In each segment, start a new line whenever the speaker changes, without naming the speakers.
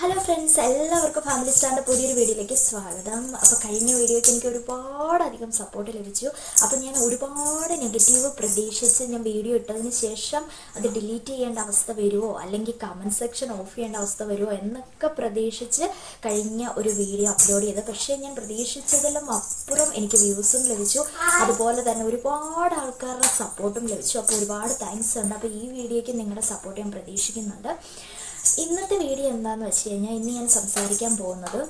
Hello friends എല്ലാവർക്കും family സ്റ്റാറിന്റെ പുതിയൊരു വീഡിയോയിലേക്ക് സ്വാഗതം. അപ്പോൾ കഴിഞ്ഞ വീഡിയോയ്ക്ക് എനിക്ക് ഒരുപാട് അധികം സപ്പോർട്ട് ലഭിച്ചു. അപ്പോൾ ഞാൻ ഒരുപാട് നെഗറ്റീവ് പ്രതീക്ഷിച്ച് ഞാൻ വീഡിയോ ഇട്ടതിന് ശേഷം അത് ഡിലീറ്റ് ചെയ്യേണ്ട അവസ്ഥ വരുമോ അല്ലെങ്കിൽ കമന്റ് സെക്ഷൻ ഓഫ് ചെയ്യേണ്ട അവസ്ഥ വരുമോ എന്നൊക്കെ പ്രതീക്ഷിച്ച് കഴിഞ്ഞ ഒരു വീഡിയോ അപ്ലോഡ് ചെയ്ത് പക്ഷേ ഞാൻ പ്രതീക്ഷിച്ചതിലും അപ്പുറം എനിക്ക് വ്യൂസും ലഭിച്ചു. അതുപോലെ തന്നെ ഒരുപാട് ആൾക്കാരുടെ സപ്പോർട്ടും ലഭിച്ചു. അപ്പോൾ ഒരുപാട് താങ്ക്സ് ഉണ്ട്. അപ്പോൾ ഈ വീഡിയോയ്ക്ക് നിങ്ങളുടെ സപ്പോർട്ട് ഞാൻ പ്രതീക്ഷിക്കുന്നുണ്ട്. ഇന്നത്തെ വീഡിയോ എന്താന്ന് വെച്ച് കഴിഞ്ഞാൽ ഇന്ന് ഞാൻ സംസാരിക്കാൻ പോകുന്നത്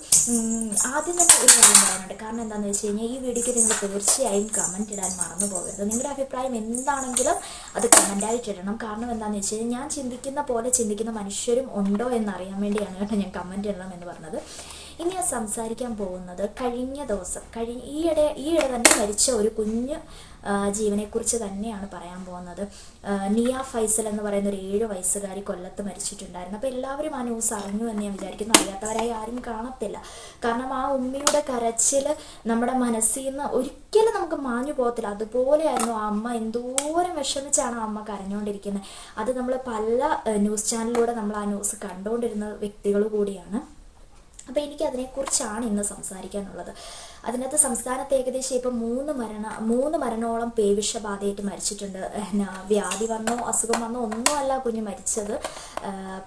ആദ്യം തന്നെ ഒരു കാര്യം പറയാനുണ്ട്. കാരണം എന്താണെന്ന് വെച്ച് കഴിഞ്ഞാൽ ഈ വീഡിയോയ്ക്ക് നിങ്ങൾ തീർച്ചയായും കമന്റ് ഇടാൻ മറന്നു പോകരുത്. നിങ്ങളുടെ അഭിപ്രായം എന്താണെങ്കിലും അത് കമന്റായിട്ട് ഇടണം. കാരണം എന്താണെന്ന് വെച്ച് കഴിഞ്ഞാൽ ഞാൻ ചിന്തിക്കുന്ന പോലെ ചിന്തിക്കുന്ന മനുഷ്യരും ഉണ്ടോ എന്നറിയാൻ വേണ്ടിയാണ് കേട്ടോ ഞാൻ കമന്റ് ഇടണം എന്ന് പറഞ്ഞത്. ഇനി ഞാൻ സംസാരിക്കാൻ പോകുന്നത് കഴിഞ്ഞ ദിവസം കഴിഞ്ഞ ഈയിടെ ഈയിടെ തന്നെ മരിച്ച ഒരു കുഞ്ഞ് ജീവനെക്കുറിച്ച് തന്നെയാണ് പറയാൻ പോകുന്നത്. നിയ ഫൈസൽ എന്ന് പറയുന്ന ഒരു ഏഴ് വയസ്സുകാരി കൊല്ലത്ത് മരിച്ചിട്ടുണ്ടായിരുന്നു. അപ്പോൾ എല്ലാവരും ആ ന്യൂസ് അറിഞ്ഞു എന്ന് ഞാൻ വിചാരിക്കുന്നു. അറിയാത്തവരായി ആരും കാണത്തില്ല. കാരണം ആ ഉമ്മയുടെ കരച്ചിൽ നമ്മുടെ മനസ്സിൽ നിന്ന് ഒരിക്കലും നമുക്ക് മാഞ്ഞു പോകത്തില്ല. അതുപോലെയായിരുന്നു ആ അമ്മ എന്തോരം വിഷമിച്ചാണ് ആ അമ്മ കരഞ്ഞുകൊണ്ടിരിക്കുന്നത്. അത് നമ്മൾ പല ന്യൂസ് ചാനലിലൂടെ നമ്മൾ ആ ന്യൂസ് കണ്ടുകൊണ്ടിരുന്ന വ്യക്തികൾ കൂടിയാണ്. അപ്പോൾ എനിക്ക് അതിനെക്കുറിച്ചാണ് ഇന്ന് സംസാരിക്കാനുള്ളത്. അതിനകത്ത് സംസ്ഥാനത്ത് ഏകദേശം ഇപ്പം മൂന്ന് മരണ മൂന്ന് മരണോളം പേവിഷബാധയായിട്ട് മരിച്ചിട്ടുണ്ട്. വ്യാധി വന്നോ അസുഖം വന്നോ ഒന്നുമല്ല കുഞ്ഞ് മരിച്ചത്.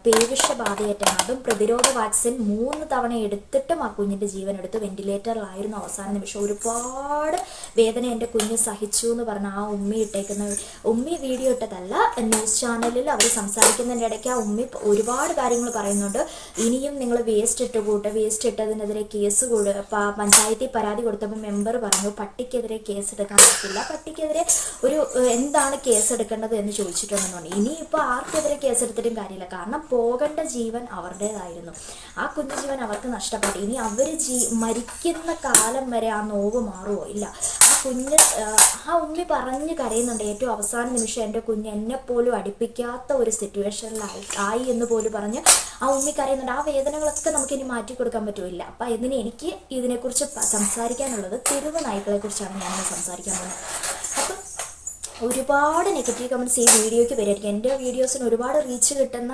പേവിഷബാധയേറ്റാണ് അതും പ്രതിരോധ വാക്സിൻ മൂന്ന് തവണ എടുത്തിട്ടും ആ കുഞ്ഞിന്റെ ജീവൻ എടുത്ത് വെന്റിലേറ്ററിലായിരുന്നു അവസാന നിമിഷം. ഒരുപാട് വേദന എന്റെ കുഞ്ഞ് സഹിച്ചു എന്ന് പറഞ്ഞ ആ ഉമ്മി ഇട്ടേക്കുന്ന ഉമ്മി വീഡിയോ ഇട്ടതല്ല ന്യൂസ് ചാനലിൽ അവർ സംസാരിക്കുന്നതിന്റെ ഇടയ്ക്ക് ആ ഉമ്മി ഒരുപാട് കാര്യങ്ങൾ പറയുന്നുണ്ട്. ഇനിയും നിങ്ങൾ വേസ്റ്റ് ഇട്ട് കൂട്ട് വേസ്റ്റ് ഇട്ടതിനെതിരെ കേസ് കൂടുക പഞ്ചായത്തിൽ പരാതി കൊടുത്തപ്പോൾ മെമ്പർ പറഞ്ഞു പട്ടിക്കെതിരെ കേസ് എടുക്കാൻ പറ്റില്ല. പട്ടിക്കെതിരെ ഒരു എന്താണ് കേസ് എടുക്കേണ്ടത് എന്ന് ചോദിച്ചിട്ടുണ്ടെന്നുണ്ട് ഇനിയിപ്പോൾ ആർക്കെതിരെ കേസ് എടുത്തിട്ടും കാര്യമില്ല. കാരണം പോകേണ്ട ജീവൻ അവരുടേതായിരുന്നു. ആ കുഞ്ഞു ജീവൻ അവർക്ക് നഷ്ടപ്പെട്ടു. ഇനി അവർ ജീ മരിക്കുന്ന കാലം വരെ ആ നോവ് മാറുമോ ഇല്ല. കുഞ്ഞ് ആ ഉമ്മി പറഞ്ഞ് കരയുന്നുണ്ട്. ഏറ്റവും അവസാന നിമിഷം എന്റെ കുഞ്ഞ് എന്നെ പോലും അടുപ്പിക്കാത്ത ഒരു സിറ്റുവേഷനിലായി ആയി എന്ന് പോലും പറഞ്ഞ് ആ ഉമ്മി കരയുന്നുണ്ട്. ആ വേദനകളൊക്കെ നമുക്ക് ഇനി മാറ്റി കൊടുക്കാൻ പറ്റുമില്ല അപ്പം ഇതിന് എനിക്ക് ഇതിനെക്കുറിച്ച് സംസാരിക്കാനുള്ളത് തെരുവ് നായ്ക്കളെ കുറിച്ചാണ് ഞാൻ സംസാരിക്കാൻ പോകുന്നത്. ഒരുപാട് നെഗറ്റീവ് കമന്റ്സ് ഈ വീഡിയോയ്ക്ക് വരുമായിരിക്കും എന്റെ വീഡിയോസിന് ഒരുപാട് റീച്ച് കിട്ടുന്ന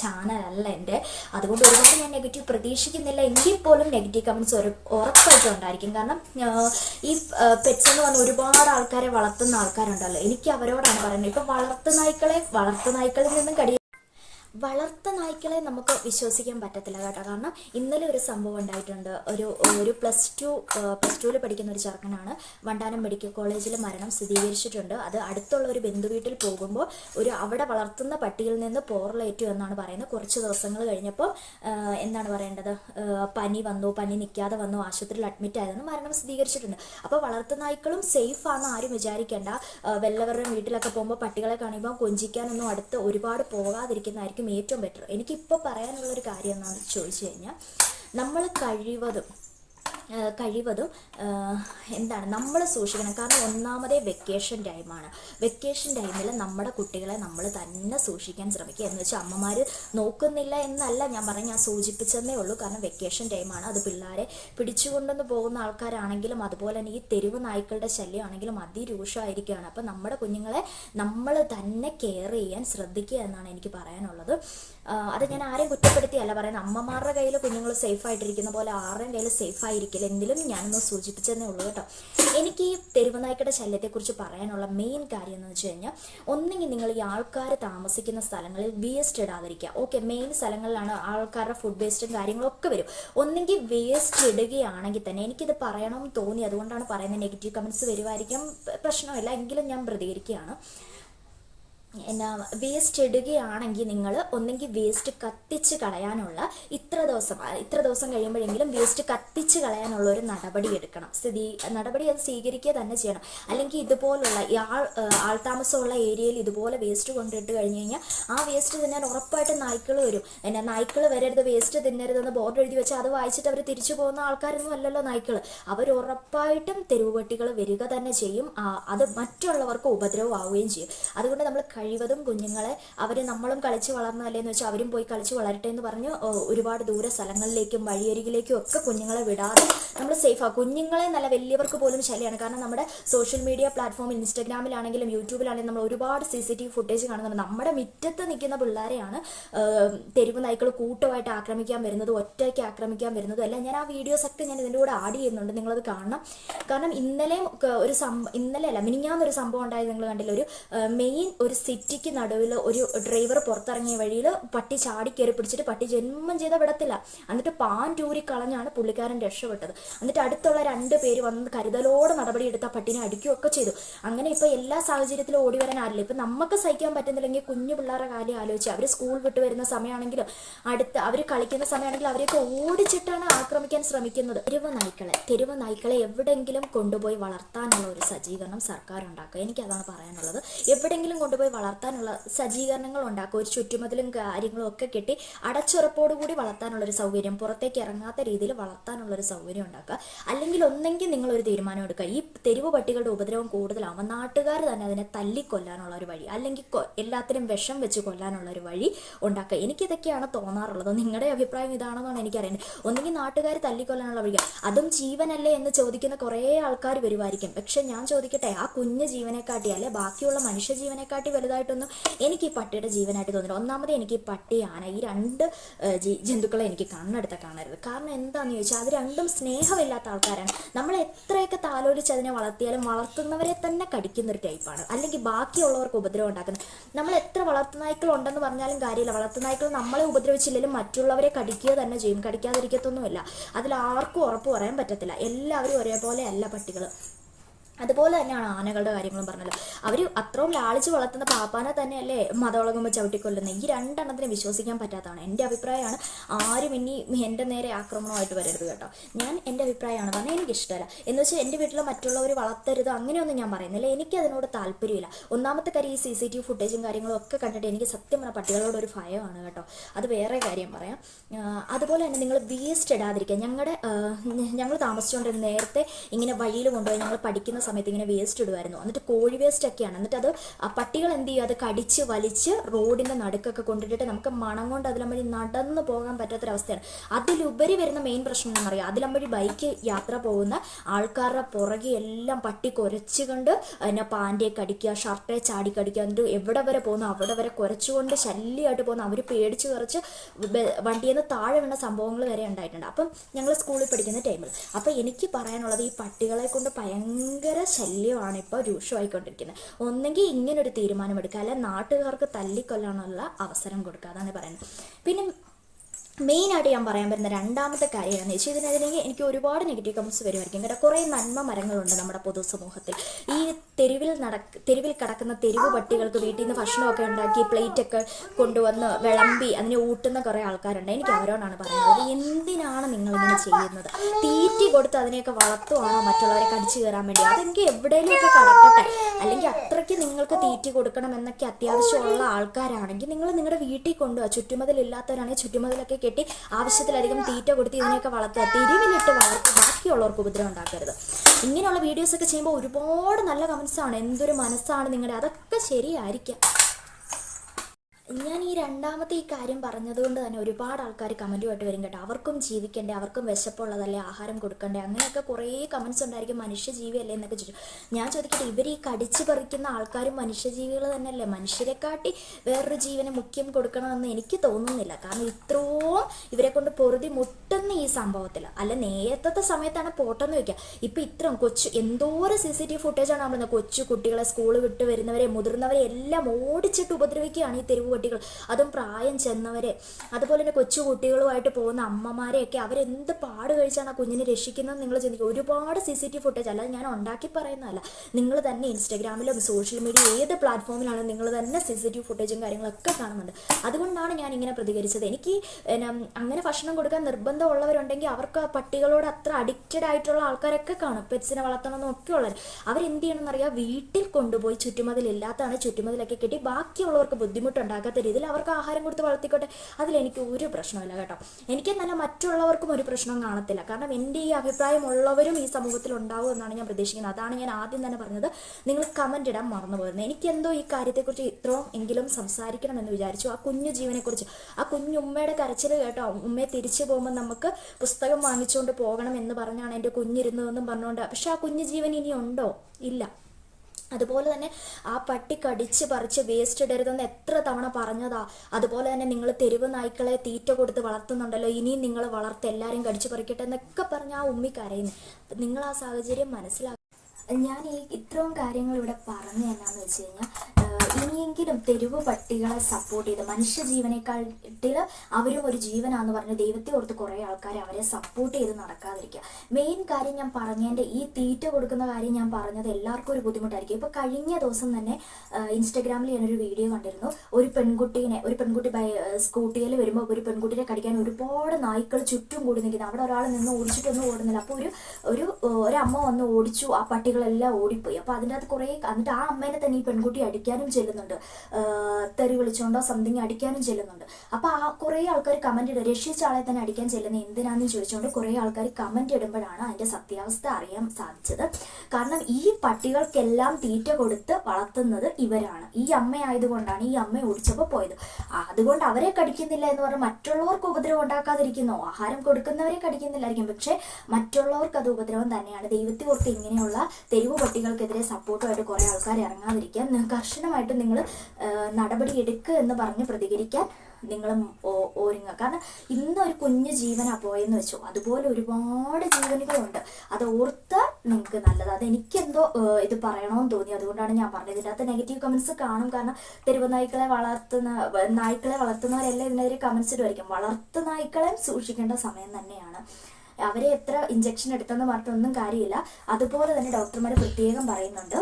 ചാനലല്ല എന്റെ. അതുകൊണ്ട് ഒരുപാട് ഞാൻ നെഗറ്റീവ് പ്രതീക്ഷിക്കുന്നില്ല. എങ്കിൽ പോലും നെഗറ്റീവ് കമന്റ്സ് ഒരു ഉറപ്പായിട്ടും ഉണ്ടായിരിക്കും. കാരണം ഈ പെറ്റ്സ് എന്ന് പറഞ്ഞ ഒരുപാട് ആൾക്കാരെ വളർത്തുന്ന ആൾക്കാരുണ്ടല്ലോ. എനിക്ക് അവരോടാണ് പറയുന്നത്. ഇപ്പം വളർത്തു നായ്ക്കളെ വളർത്തു നായ്ക്കളിൽ നിന്നും കടി വളർത്ത നായ്ക്കളെ നമുക്ക് വിശ്വസിക്കാൻ പറ്റത്തില്ല കേട്ടോ. കാരണം ഇന്നലെ ഒരു സംഭവം ഉണ്ടായിട്ടുണ്ട്. ഒരു ഒരു പ്ലസ് ടു പ്ലസ് ടുവിൽ പഠിക്കുന്ന ഒരു ചെറുക്കനാണ് വണ്ടാനം മെഡിക്കൽ കോളേജിൽ മരണം സ്ഥിരീകരിച്ചിട്ടുണ്ട്. അത് അടുത്തുള്ള ഒരു ബന്ധു വീട്ടിൽ പോകുമ്പോൾ ഒരു അവിടെ വളർത്തുന്ന പട്ടിയിൽ നിന്ന് പോറലേറ്റു എന്നാണ് പറയുന്നത്. കുറച്ച് ദിവസങ്ങൾ കഴിഞ്ഞപ്പോൾ എന്താണ് പറയേണ്ടത്? പനി വന്നു പനി നിൽക്കാതെ വന്നു ആശുപത്രിയിൽ അഡ്മിറ്റ് ആയതെന്ന് മരണം സ്ഥിരീകരിച്ചിട്ടുണ്ട്. അപ്പോൾ വളർത്തു നായ്ക്കളും സേഫ് ആണെന്ന് ആരും വിചാരിക്കേണ്ട. വല്ലവരുടെ വീട്ടിലൊക്കെ പോകുമ്പോൾ പട്ടികളെ കാണുമ്പോൾ കൊഞ്ചിക്കാനൊന്നും അടുത്ത് ഒരുപാട് പോകാതിരിക്കുന്നതായിരിക്കും ഏറ്റവും ബെറ്റർ എനിക്കിപ്പോൾ പറയാനുള്ളൊരു കാര്യം എന്താണെന്ന് ചോദിച്ചു കഴിഞ്ഞാൽ നമ്മൾ കഴിവതും കഴിവതും എന്താണ് നമ്മൾ സൂക്ഷിക്കണം. കാരണം ഒന്നാമതേ വെക്കേഷൻ ടൈമാണ് വെക്കേഷൻ ടൈമിൽ നമ്മുടെ കുട്ടികളെ നമ്മൾ തന്നെ സൂക്ഷിക്കാൻ ശ്രമിക്കുക. എന്ന് വെച്ചാൽ അമ്മമാർ നോക്കുന്നില്ല എന്നല്ല ഞാൻ പറഞ്ഞ ഞാൻ സൂചിപ്പിച്ചതേ ഉള്ളൂ. കാരണം വെക്കേഷൻ ടൈമാണ് അത് പിള്ളേരെ പിടിച്ചുകൊണ്ടുവന്ന് പോകുന്ന ആൾക്കാരാണെങ്കിലും അതുപോലെ തന്നെ ഈ തെരുവ് നായ്ക്കളുടെ ശല്യമാണെങ്കിലും അതിരൂക്ഷമായിരിക്കുകയാണ്. അപ്പം നമ്മുടെ കുഞ്ഞുങ്ങളെ നമ്മൾ തന്നെ കെയർ ചെയ്യാൻ ശ്രദ്ധിക്കുക എന്നാണ് എനിക്ക് പറയാനുള്ളത്. അത് ഞാൻ ആരെയും കുറ്റപ്പെടുത്തിയല്ല പറയുന്നത്. അമ്മമാരുടെ കയ്യിൽ കുഞ്ഞുങ്ങൾ സേഫ് ആയിട്ടിരിക്കുന്ന പോലെ ആരുടെയും കയ്യിൽ സേഫ് ആയിരിക്കില്ല. എന്തിലും ഞാനൊന്ന് സൂചിപ്പിച്ചതേ ഉള്ളൂ കേട്ടോ. എനിക്ക് ഈ തെരുവനായ്ക്കയുടെ ശല്യത്തെക്കുറിച്ച് പറയാനുള്ള മെയിൻ കാര്യം എന്ന് വെച്ച് കഴിഞ്ഞാൽ ഒന്നെങ്കിൽ നിങ്ങൾ ഈ ആൾക്കാർ താമസിക്കുന്ന സ്ഥലങ്ങളിൽ വേസ്റ്റ് ഇടാതിരിക്കുക. ഓക്കെ മെയിൻ സ്ഥലങ്ങളിലാണ് ആൾക്കാരുടെ ഫുഡ് വേസ്റ്റും കാര്യങ്ങളൊക്കെ വരും. ഒന്നെങ്കിൽ വേസ്റ്റ് ഇടുകയാണെങ്കിൽ തന്നെ എനിക്കിത് പറയണം തോന്നി അതുകൊണ്ടാണ് പറയുന്നത് നെഗറ്റീവ് കമൻസ് വരുമായിരിക്കും പ്രശ്നമില്ല എങ്കിലും ഞാൻ പ്രതികരിക്കുകയാണ്. എന്നാ വേസ്റ്റ് ഇടുകയാണെങ്കിൽ നിങ്ങൾ ഒന്നെങ്കിൽ വേസ്റ്റ് കത്തിച്ച് കളയാനുള്ള ഇത്ര ദിവസം ഇത്ര ദിവസം കഴിയുമ്പോഴെങ്കിലും വേസ്റ്റ് കത്തിച്ച് കളയാനുള്ള ഒരു നടപടി എടുക്കണം. സ്ഥിതി നടപടി അത് സ്വീകരിക്കുക തന്നെ ചെയ്യണം. അല്ലെങ്കിൽ ഇതുപോലുള്ള ആൾ ആൾതാമസമുള്ള ഏരിയയിൽ ഇതുപോലെ വേസ്റ്റ് കൊണ്ടിട്ട് കഴിഞ്ഞ് കഴിഞ്ഞാൽ ആ വേസ്റ്റ് തിന്നാൻ ഉറപ്പായിട്ട് നായ്ക്കൾ വരും. എന്നാ നായ്ക്കൾ വരരുത് വേസ്റ്റ് തിന്നരുതെന്ന് ബോർഡ് എഴുതി വെച്ചാൽ അത് വായിച്ചിട്ട് അവർ തിരിച്ചു പോകുന്ന ആൾക്കാരൊന്നും അല്ലല്ലോ നായ്ക്കൾ. അവർ ഉറപ്പായിട്ടും തെരുവ് വരിക തന്നെ ചെയ്യും. അത് മറ്റുള്ളവർക്ക് ഉപദ്രവമാവുകയും ചെയ്യും. അതുകൊണ്ട് നമ്മൾ കഴിവതും കുഞ്ഞുങ്ങളെ അവർ നമ്മളും കളിച്ച് വളർന്നതല്ലേ എന്ന് വെച്ചാൽ അവരും പോയി കളിച്ച് വളരട്ടെ എന്ന് പറഞ്ഞ് ഒരുപാട് ദൂര സ്ഥലങ്ങളിലേക്കും വഴിയരികിലേക്കും ഒക്കെ കുഞ്ഞുങ്ങളെ വിടാതെ നമ്മൾ സേഫാണ് കുഞ്ഞുങ്ങളെ നല്ല വലിയവർക്ക് പോലും ശല്യമാണ് കാരണം നമ്മുടെ സോഷ്യൽ മീഡിയ പ്ലാറ്റ്ഫോമിൽ ഇൻസ്റ്റാഗ്രാമിലാണെങ്കിലും യൂട്യൂബിലാണെങ്കിലും നമ്മൾ ഒരുപാട് C C T V footage കാണുന്നുണ്ട്. നമ്മുടെ മുറ്റത്ത് നിൽക്കുന്ന പിള്ളേരെയാണ് തെരുവ് നായ്ക്കൾ കൂട്ടമായിട്ട് ആക്രമിക്കാൻ വരുന്നത് ഒറ്റയ്ക്ക് ആക്രമിക്കാൻ വരുന്നതും എല്ലാം. ഞാൻ ആ വീഡിയോസ് ഒക്കെ ഞാൻ ഇതിന്റെ കൂടെ ആഡ് ചെയ്യുന്നുണ്ട്. നിങ്ങളത് കാണണം. കാരണം ഇന്നലെയും ഒരു സംഭവം ഇന്നലെ അല്ല മിനിഞ്ഞാന്നൊരു സംഭവം ഉണ്ടായത് നിങ്ങൾ കണ്ടില്ല? ഒരു മെയിൻ ഒരു സിറ്റിക്ക് നടുവിൽ ഒരു ഡ്രൈവർ പുറത്തിറങ്ങിയ വഴിയിൽ പട്ടി ചാടി കയറി പിടിച്ചിട്ട് പട്ടി ജന്മം ചെയ്ത വിടത്തില്ല. എന്നിട്ട് പാൻ ടൂരി കളഞ്ഞാണ് പുള്ളിക്കാരൻ രക്ഷപ്പെട്ടത്. എന്നിട്ട് അടുത്തുള്ള രണ്ട് പേര് വന്ന് കരുതലോടെ നടപടി എടുത്ത പട്ടിനെ അടിക്കുകയൊക്കെ ചെയ്തു. അങ്ങനെ ഇപ്പൊ എല്ലാ സാഹചര്യത്തിലും ഓടി വരാൻ ഇപ്പൊ നമുക്ക് സഹിക്കാൻ പറ്റുന്നില്ലെങ്കിൽ കുഞ്ഞു പിള്ളേരുടെ കാര്യം ആലോചിച്ച് അവർ സ്കൂൾ വിട്ട് വരുന്ന സമയമാണെങ്കിലും അടുത്ത് അവർ കളിക്കുന്ന സമയമാണെങ്കിലും അവരെയൊക്കെ ഓടിച്ചിട്ടാണ് ആക്രമിക്കാൻ ശ്രമിക്കുന്നത്. തെരുവ് നായ്ക്കളെ തെരുവ് നായ്ക്കളെ എവിടെങ്കിലും കൊണ്ടുപോയി വളർത്താനുള്ള ഒരു സജ്ജീകരണം സർക്കാർ ഉണ്ടാക്കുക എനിക്ക് അതാണ് പറയാനുള്ളത്. എവിടെങ്കിലും കൊണ്ടുപോയി വളർത്താനുള്ള സജ്ജീകരണങ്ങൾ ഉണ്ടാക്കുക ഒരു ചുറ്റുമതിലും കാര്യങ്ങളും ഒക്കെ കെട്ടി അടച്ചുറപ്പോടുകൂടി വളർത്താനുള്ള ഒരു സൗകര്യം പുറത്തേക്ക് ഇറങ്ങാത്ത രീതിയിൽ വളർത്താനുള്ള ഒരു സൗകര്യം ഉണ്ടാക്കുക. അല്ലെങ്കിൽ ഒന്നെങ്കിൽ നിങ്ങൾ ഒരു തീരുമാനം എടുക്കുക. ഈ തെരുവ് പട്ടികളുടെ ഉപദ്രവം കൂടുതലാവുമ്പോൾ നാട്ടുകാർ തന്നെ അതിനെ തല്ലിക്കൊല്ലാനുള്ള ഒരു വഴി അല്ലെങ്കിൽ എല്ലാത്തിനും വിഷം വെച്ച് കൊല്ലാനുള്ള ഒരു വഴി ഉണ്ടാക്കുക. എനിക്കിതൊക്കെയാണ് തോന്നാറുള്ളത്. നിങ്ങളുടെ അഭിപ്രായം ഇതാണെന്നാണ് എനിക്കറിയുന്നത്. ഒന്നെങ്കിൽ നാട്ടുകാർ തല്ലിക്കൊല്ലാനുള്ള വഴി. അതും ജീവനല്ലേ എന്ന് ചോദിക്കുന്ന കുറേ ആൾക്കാർ വരുമായിരിക്കും. പക്ഷെ ഞാൻ ചോദിക്കട്ടെ ആ കുഞ്ഞ് ജീവനെക്കാട്ടി അല്ലെ ബാക്കിയുള്ള മനുഷ്യ ജീവനെക്കാട്ടി വലുതായിട്ടൊന്നും എനിക്ക് ഈ പട്ടിയുടെ ജീവനായിട്ട് തോന്നില്ല ഒന്നാമത് എനിക്ക് ഈ പട്ടി ആന ഈ രണ്ട് ജന്തുക്കളെ എനിക്ക് കണ്ണെടുത്ത കാണരുത്. കാരണം എന്താണെന്ന് ചോദിച്ചാൽ അത് രണ്ടും സ്നേഹമില്ലാത്ത ആൾക്കാരാണ്. നമ്മൾ എത്രയൊക്കെ താലോലിച്ച് അതിനെ വളർത്തിയാലും വളർത്തുന്നവരെ തന്നെ കടിക്കുന്ന ഒരു ടൈപ്പാണ്. അല്ലെങ്കിൽ ബാക്കിയുള്ളവർക്ക് ഉപദ്രവം ഉണ്ടാക്കുന്നത് നമ്മൾ എത്ര വളർത്തുനായ്ക്കൾ ഉണ്ടെന്ന് പറഞ്ഞാലും കാര്യമില്ല. വളർത്തുനായ്ക്കൾ നമ്മളെ ഉപദ്രവിച്ചില്ലെങ്കിലും മറ്റുള്ളവരെ കടിക്കുക തന്നെ ചെയ്യും. കടിക്കാതിരിക്കത്തൊന്നുമില്ല. അതിൽ ആർക്കും ഉറപ്പ് പറയാൻ പറ്റത്തില്ല. എല്ലാവരും ഒരേപോലെ അല്ല പട്ടികൾ അതുപോലെ തന്നെയാണ് ആനകളുടെ കാര്യങ്ങളും പറഞ്ഞല്ലോ അവർ അത്രയും ലാളിച്ച് വളർത്തുന്ന പാപ്പാനെ തന്നെയല്ലേ മതവളകുമ്പോൾ ചവിട്ടിക്കൊല്ലുന്നത് ഈ രണ്ടെണ്ണത്തിന് വിശ്വസിക്കാൻ പറ്റാത്തതാണ്. എന്റെ അഭിപ്രായമാണ് ആരും ഇനി എന്റെ നേരെ ആക്രമണമായിട്ട് വരരുത് കേട്ടോ. ഞാൻ എന്റെ അഭിപ്രായമാണ്. പറഞ്ഞാൽ എനിക്കിഷ്ടമല്ല. എന്ന് വെച്ചാൽ എന്റെ വീട്ടിൽ മറ്റുള്ളവർ വളർത്തരുത് അങ്ങനെയൊന്നും ഞാൻ പറയുന്നില്ല. എനിക്ക് അതിനോട് താല്പര്യമില്ല. ഒന്നാമത്തെ കാര്യം ഈ സി സി ടി വി ഫുട്ടേജും കാര്യങ്ങളും ഒക്കെ കണ്ടിട്ട് എനിക്ക് സത്യം പറഞ്ഞ പട്ടികളോട് ഒരു ഭയമാണ് കേട്ടോ. അത് വേറെ കാര്യം പറയാം. അതുപോലെ തന്നെ നിങ്ങൾ വേസ്റ്റ് ഇടാതിരിക്കുക. ഞങ്ങളുടെ ഞങ്ങൾ താമസിച്ചുകൊണ്ടിരുന്ന നേരത്തെ ഇങ്ങനെ വഴിയിൽ കൊണ്ടുപോയി ഞങ്ങൾ പഠിക്കുന്ന സമയത്ത് ഇങ്ങനെ വേസ്റ്റ് ഇടുമായിരുന്നു എന്നിട്ട് കോഴി വേസ്റ്റ് ഒക്കെയാണ്. എന്നിട്ട് അത് പട്ടികൾ എന്ത് ചെയ്യും? അത് കടിച്ച് വലിച്ച് റോഡിന്റെ നടുക്കൊക്കെ കൊണ്ടിട്ടിട്ട് നമുക്ക് മണം കൊണ്ട് അതിലമ്പഴി നടന്നു പോകാൻ പറ്റാത്തൊരവസ്ഥയാണ്. അതിലുപരി വരുന്ന മെയിൻ പ്രശ്നം എന്നറിയാം അതിലമ്പഴി ബൈക്ക് യാത്ര പോകുന്ന ആൾക്കാരുടെ പുറകെ എല്ലാം പട്ടി കുരച്ചുകൊണ്ട് അതിനെ പാന്റേ കടിക്കുക ഷർട്ടെ ചാടി കടിക്കുക. എന്നിട്ട് എവിടെ വരെ പോകുന്നു? അവിടെ വരെ കുരച്ചുകൊണ്ട് ശല്യമായിട്ട് പോകുന്നു. അവർ പേടിച്ച് കുറച്ച് വണ്ടിയിൽ നിന്ന് താഴെ വീണ സംഭവങ്ങൾ വരെ ഉണ്ടായിട്ടുണ്ട്. അപ്പം ഞങ്ങൾ സ്കൂളിൽ പഠിക്കുന്ന ടൈമിൽ അപ്പം എനിക്ക് പറയാനുള്ളത് ഈ പട്ടികളെ കൊണ്ട് ഭയങ്കര ശല്യമാണ് ഇപ്പോൾ രൂക്ഷമായിക്കൊണ്ടിരിക്കുന്നത്. ഒന്നെങ്കിൽ ഇങ്ങനൊരു തീരുമാനമെടുക്കുക അല്ലെ നാട്ടുകാർക്ക് തല്ലിക്കൊല്ലാനുള്ള അവസരം കൊടുക്കുക അതാണ് പറയുന്നത്. പിന്നെ മെയിനായിട്ട് ഞാൻ പറയാൻ പറ്റുന്ന രണ്ടാമത്തെ കാര്യമാണെന്ന് വെച്ചാൽ ഇതിനെതിരെ എനിക്ക് ഒരുപാട് നെഗറ്റീവ് കമൻസ് വരുമായിരിക്കും. കേട്ടോ കുറേ നന്മ മരങ്ങളുണ്ട് നമ്മുടെ പൊതുസമൂഹത്തിൽ. ഈ തെരുവിൽ നടക്ക തെരുവിൽ കിടക്കുന്ന തെരുവ് പട്ടികൾക്ക് വീട്ടിൽ നിന്ന് ഭക്ഷണമൊക്കെ ഉണ്ടാക്കി പ്ലേറ്റൊക്കെ കൊണ്ടുവന്ന് വിളമ്പി അതിനെ ഊട്ടുന്ന കുറേ ആൾക്കാരുണ്ട്. എനിക്ക് അവരോടാണ് പറയുന്നത്. എന്തിനാണ് നിങ്ങളിങ്ങനെ ചെയ്യുന്നത്? തീറ്റി കൊടുത്ത് അതിനെയൊക്കെ വളർത്തുവാണോ മറ്റുള്ളവരെ കടിച്ചു കയറാൻ വേണ്ടി? അതെങ്കിൽ എവിടെയെങ്കിലുമൊക്കെ കിടക്കട്ടെ. അല്ലെങ്കിൽ അത്രയ്ക്ക് നിങ്ങൾക്ക് തീറ്റി കൊടുക്കണം എന്നൊക്കെ അത്യാവശ്യമുള്ള ആൾക്കാരാണെങ്കിൽ നിങ്ങൾ നിങ്ങളുടെ വീട്ടിൽ കൊണ്ടുപോകുക ചുറ്റുമതിലില്ലാത്തവരാണെങ്കിൽ ചുറ്റുമതിലൊക്കെ കെട്ടി ആവശ്യത്തിലധികം തീറ്റ കൊടുത്ത് ഇതിനെയൊക്കെ വളർത്തുക തെരുവിലിട്ട് വളർത്തി ബാക്കിയുള്ളവർക്ക് ഉപദ്രവം ഉണ്ടാക്കരുത്. ഇങ്ങനെയുള്ള വീഡിയോസ് ഒക്കെ ചെയ്യുമ്പോൾ ഒരുപാട് നല്ല കമൻസ് ആണ്. എന്തൊരു മനസ്സാണ് നിങ്ങളുടെ? അതൊക്കെ ശരിയായിരിക്കാം. ഞാൻ ഈ രണ്ടാമത്തെ ഈ കാര്യം പറഞ്ഞതുകൊണ്ട് തന്നെ ഒരുപാട് ആൾക്കാർ കമന്റുമായിട്ട് വരും കേട്ടോ. അവർക്കും ജീവിക്കണ്ടേ അവർക്കും വിശപ്പുള്ളതല്ലേ ആഹാരം കൊടുക്കണ്ടേ അങ്ങനെയൊക്കെ കുറേ കമൻസ് ഉണ്ടായിരിക്കും മനുഷ്യജീവിയല്ലേ എന്നൊക്കെ ചോദിച്ചു ഞാൻ ചോദിക്കട്ടെ ഇവർ ഈ കടിച്ചു പറിക്കുന്ന ആൾക്കാരും മനുഷ്യജീവികൾ തന്നെയല്ലേ? മനുഷ്യരെക്കാട്ടി വേറൊരു ജീവന് മുഖ്യം കൊടുക്കണമെന്ന് എനിക്ക് തോന്നുന്നില്ല. കാരണം ഇത്രയും ഇവരെ കൊണ്ട് പൊറുതി മുട്ടുന്ന ഈ സംഭവത്തിൽ അല്ല നേരത്തെ സമയത്താണ് പോട്ടെന്ന് വെക്കുക ഇപ്പം ഇത്രയും കൊച്ചു എന്തോരം സി സി ടി ഫുട്ടേജാണ് നമ്മൾ കൊച്ചു കുട്ടികളെ സ്കൂൾ വിട്ട് വരുന്നവരെ മുതിർന്നവരെ എല്ലാം ഓടിച്ചിട്ട് ഉപദ്രവിക്കുകയാണ് ഈ തെരുവ് പട്ടികൾ അതും പ്രായം ചെന്നവരെ. അതുപോലെ തന്നെ കൊച്ചു കുട്ടികളുമായിട്ട് പോകുന്ന അമ്മമാരെയൊക്കെ അവരെന്ത് പാട് കഴിച്ചാണ് ആ കുഞ്ഞിനെ രക്ഷിക്കുന്നത് നിങ്ങൾ ചിന്തിക്കുക. ഒരുപാട് സി സി ടി ഫുട്ടേജ് അല്ലാതെ ഞാൻ ഉണ്ടാക്കി പറയുന്നതല്ല. നിങ്ങൾ തന്നെ ഇൻസ്റ്റാഗ്രാമിലും സോഷ്യൽ മീഡിയ ഏത് പ്ലാറ്റ്ഫോമിലാണ് നിങ്ങൾ തന്നെ സി സി ടി ഫുട്ടേജും കാര്യങ്ങളൊക്കെ കാണുന്നുണ്ട്. അതുകൊണ്ടാണ് ഞാൻ ഇങ്ങനെ പ്രതികരിച്ചത്. എനിക്ക് അങ്ങനെ ഭക്ഷണം കൊടുക്കാൻ നിർബന്ധമുള്ളവരുണ്ടെങ്കിൽ അവർക്ക് പട്ടികളോട് അത്ര അഡിക്റ്റഡ് ആയിട്ടുള്ള ആൾക്കാരൊക്കെ കാണും. പെറ്റ്സിനെ വളർത്തണമെന്നും ഒക്കെ ഉള്ളവർ. അവരെന്ത് ചെയ്യണമെന്നറിയാം? വീട്ടിൽ കൊണ്ടുപോയി ചുറ്റുമതിലില്ലാത്തതാണ് ചുറ്റുമതിലൊക്കെ കെട്ടി ബാക്കിയുള്ളവർക്ക് ബുദ്ധിമുട്ടുണ്ടാകാത്ത രീതിയിൽ അവർക്ക് ആഹാരം കൊടുത്ത് വളർത്തിക്കോട്ടെ. അതിലെനിക്ക് ഒരു പ്രശ്നമില്ല കേട്ടോ. എനിക്ക് നല്ല മറ്റുള്ളവർക്കും ഒരു പ്രശ്നം കാണത്തില്ല. കാരണം എന്റെ ഈ അഭിപ്രായമുള്ളവരും ഈ സമൂഹത്തിൽ ഉണ്ടാവും എന്നാണ് ഞാൻ പ്രതീക്ഷിക്കുന്നത്. അതാണ് ഞാൻ ആദ്യം തന്നെ പറഞ്ഞത്. നിങ്ങൾ കമന്റ് ഇടാൻ മറന്നു പോയിരുന്നു എനിക്കെന്തോ ഈ കാര്യത്തെക്കുറിച്ച് ഇത്രയും എങ്കിലും സംസാരിക്കണം എന്ന് വിചാരിച്ചു. ആ കുഞ്ഞു ജീവനെക്കുറിച്ച് ആ കുഞ്ഞുമ്മയുടെ കരച്ചിൽ കേട്ടോ. ഉമ്മയെ തിരിച്ചു പോകുമ്പോൾ നമുക്ക് പുസ്തകം വാങ്ങിച്ചുകൊണ്ട് പോകണം എന്ന് പറഞ്ഞാണ് എന്റെ കുഞ്ഞിരുന്നതെന്നും പറഞ്ഞുകൊണ്ട്. പക്ഷെ ആ കുഞ്ഞു ജീവൻ ഇനി ഉണ്ടോ ഇല്ല. അതുപോലെ തന്നെ ആ പട്ടി കടിച്ച് പറിച്ച് വേസ്റ്റ് ഇടരുതെന്ന് എത്ര തവണ പറഞ്ഞതാ. അതുപോലെ തന്നെ നിങ്ങൾ തെരുവ് നായ്ക്കളെ തീറ്റ കൊടുത്ത് വളർത്തുന്നുണ്ടല്ലോ ഇനിയും നിങ്ങൾ വളർത്ത് എല്ലാവരും കടിച്ചു പറിക്കട്ടെ എന്നൊക്കെ പറഞ്ഞ് ആ ഉമ്മി കരയുന്നു. നിങ്ങൾ ആ സാഹചര്യം മനസ്സിലാക്കുക ഞാൻ ഈ ഇത്രയും കാര്യങ്ങൾ ഇവിടെ പറഞ്ഞു എന്നാന്ന് വെച്ച് കഴിഞ്ഞാൽ ഇനിയെങ്കിലും തെരുവ് പട്ടികളെ സപ്പോർട്ട് ചെയ്ത് മനുഷ്യ ജീവനേക്കാട്ടിൽ അവരും ഒരു ജീവനാന്ന് പറഞ്ഞ് ദൈവത്തെ ഓർത്ത് കുറേ ആൾക്കാർ അവരെ സപ്പോർട്ട് ചെയ്ത് നടക്കാതിരിക്കുക. മെയിൻ കാര്യം ഞാൻ പറഞ്ഞതിന്റെ ഈ തീറ്റ കൊടുക്കുന്ന കാര്യം ഞാൻ പറഞ്ഞത് എല്ലാവർക്കും ഒരു ബുദ്ധിമുട്ടായിരിക്കും. ഇപ്പോൾ കഴിഞ്ഞ ദിവസം തന്നെ ഇൻസ്റ്റഗ്രാമിൽ ഞാനൊരു വീഡിയോ കണ്ടിരുന്നു. ഒരു പെൺകുട്ടീനെ ഒരു പെൺകുട്ടി സ്കൂട്ടിയിൽ വരുമ്പോൾ ഒരു പെൺകുട്ടിനെ കടിക്കാൻ ഒരുപാട് നായ്ക്കൾ ചുറ്റും കൂടി നിൽക്കുന്നത് അവിടെ ഒരാൾ നിന്ന് ഓടിച്ചിട്ടൊന്നും ഓടുന്നില്ല. അപ്പോൾ ഒരു ഒരു ഒരമ്മ വന്ന് ഓടിച്ചു. ആ പട്ടികളെല്ലാം ഓടിപ്പോയി. അപ്പോൾ അതിന്റെ അകത്ത് കുറേ എന്നിട്ട് ആ അമ്മേനെ തന്നെ ഈ പെൺകുട്ടി അടിക്കാനും ചെല്ലുന്നുണ്ട്. തെറി വിളിച്ചുകൊണ്ടോ സംതിങ് അടിക്കാനും ചെല്ലുന്നുണ്ട്. അപ്പോൾ ആ കുറേ ആൾക്കാർ കമന്റ് ഇടും. രക്ഷിച്ച ആളെ തന്നെ അടിക്കാൻ ചെല്ലുന്ന എന്തിനാന്ന് ചോദിച്ചുകൊണ്ട് കുറേ ആൾക്കാർ കമന്റ് ഇടുമ്പോഴാണ് അതിന്റെ സത്യാവസ്ഥ അറിയാൻ സാധിച്ചത്. കാരണം ഈ പട്ടികൾക്കെല്ലാം തീറ്റ കൊടുത്ത് വളർത്തുന്നത് ഇവരാണ്. ഈ അമ്മയായതുകൊണ്ടാണ് ഈ അമ്മ ഓടിച്ചപ്പോൾ പോയത്. അതുകൊണ്ട് അവരെ കടിക്കുന്നില്ല എന്ന് പറഞ്ഞാൽ മറ്റുള്ളവർക്ക് ഉപദ്രവം ഉണ്ടാക്കാതിരിക്കുന്നു. ആഹാരം കൊടുക്കുന്നവരെ കടിക്കുന്നില്ലായിരിക്കും. പക്ഷെ മറ്റുള്ളവർക്ക് അത് ഉപദ്രവം തന്നെയാണ്. ദൈവത്തെ ഓർത്ത് ഇങ്ങനെയുള്ള തെരുവ് പട്ടികൾക്കെതിരെ സപ്പോർട്ടുമായിട്ട് കുറെ ആൾക്കാർ ഇറങ്ങാതിരിക്കാൻ ന- കർശനമായിട്ട് നിങ്ങൾ നടപടി എടുക്കുക എന്ന് പറഞ്ഞ് പ്രതികരിക്കാൻ നിങ്ങൾ ഒരുങ്ങുക. കാരണം ഇന്നൊരു കുഞ്ഞു ജീവനാ പോയെന്ന് വെച്ചു അതുപോലെ ഒരുപാട് ജീവനുകളുണ്ട്. അത് ഓർത്ത് നിങ്ങൾക്ക് നല്ലത്. അത് എനിക്കെന്തോ ഇത് പറയണമെന്ന് തോന്നി. അതുകൊണ്ടാണ് ഞാൻ പറഞ്ഞത്. ഇതിനകത്ത് നെഗറ്റീവ് കമൻസ് കാണും. കാരണം തെരുവ് നായ്ക്കളെ വളർത്തുന്ന നായ്ക്കളെ വളർത്തുന്നവരെല്ലാം ഇതിനെതിരെ കമൻസ് ഇടുമായിരിക്കും വളർത്തു നായ്ക്കളെ സൂക്ഷിക്കേണ്ട സമയം തന്നെയാണ്. അവരെ എത്ര ഇഞ്ചക്ഷൻ എടുത്തെന്ന് പറഞ്ഞിട്ടൊന്നും കാര്യമില്ല. അതുപോലെ തന്നെ ഡോക്ടർമാർ പ്രത്യേകം പറയുന്നുണ്ട്.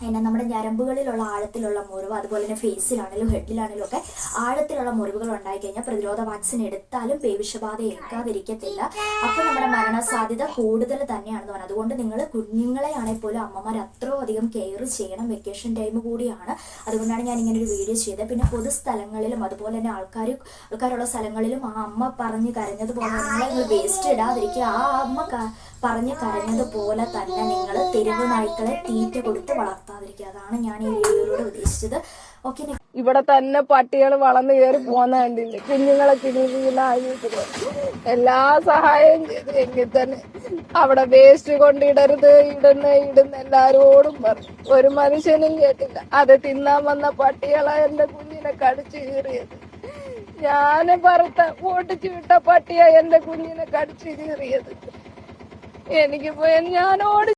പിന്നെ നമ്മുടെ ഞരമ്പുകളിലുള്ള ആഴത്തിലുള്ള മുറിവ് അതുപോലെ തന്നെ ഫേസിലാണെങ്കിലും ഹെഡിലാണെങ്കിലും ഒക്കെ ആഴത്തിലുള്ള മുറിവുകൾ ഉണ്ടായി കഴിഞ്ഞാൽ പ്രതിരോധ വാക്സിൻ എടുത്താലും പേവിഷബാധ ഏൽക്കാതിരിക്കത്തില്ല. അപ്പോൾ നമ്മുടെ മരണസാധ്യത കൂടുതൽ തന്നെയാണെന്ന് പറയുന്നത് അതുകൊണ്ട് നിങ്ങൾ കുഞ്ഞുങ്ങളെ ആണെങ്കിൽ പോലും അമ്മമാർ അത്രയും അധികം കെയർ ചെയ്യണം വെക്കേഷൻ ടൈം കൂടിയാണ്. അതുകൊണ്ടാണ് ഞാൻ ഇങ്ങനെ ഒരു വീഡിയോ ചെയ്തത്. പിന്നെ പൊതുസ്ഥലങ്ങളിലും അതുപോലെ തന്നെ ആൾക്കാർ ആൾക്കാരുള്ള സ്ഥലങ്ങളിലും ആ അമ്മ പറഞ്ഞു കരഞ്ഞതുപോലെ നിങ്ങൾ വേസ്റ്റ് ഇടാതിരിക്കുക. ആ അമ്മ പറഞ്ഞ് കരഞ്ഞതുപോലെ തന്നെ നിങ്ങൾ തെരുവ് നായ്ക്കളെ തീറ്റ കൊടുത്ത് വളർത്താതിരിക്കുക. അതാണ് ഞാൻ ഈ വീഡിയോയിലൂടെ ഉദ്ദേശിച്ചത്. ഓക്കെ
ഇവിടെ തന്നെ പട്ടികൾ വളർന്നു കയറി പോന്ന കണ്ടില്ലേ? കുഞ്ഞുങ്ങളെ കിണിയിലായിട്ട് എല്ലാ സഹായവും ചെയ്തെങ്കിൽ തന്നെ അവിടെ വേസ്റ്റ് കൊണ്ടിടരുത് ഇടുന്ന ഇടുന്ന എല്ലാരോടും പറഞ്ഞു. ഒരു മനുഷ്യനും കേട്ടില്ല. അത് തിന്നാൻ വന്ന പട്ടികളെ എന്റെ കുഞ്ഞിനെ കടിച്ചു കീറിയത്. ഞാൻ പറത്ത ഓട്ടിച്ചു വിട്ട പട്ടിയ എന്റെ കുഞ്ഞിനെ കടിച്ചു കീറിയത്. എനിക്കിപ്പോ ഞാൻ ഓടി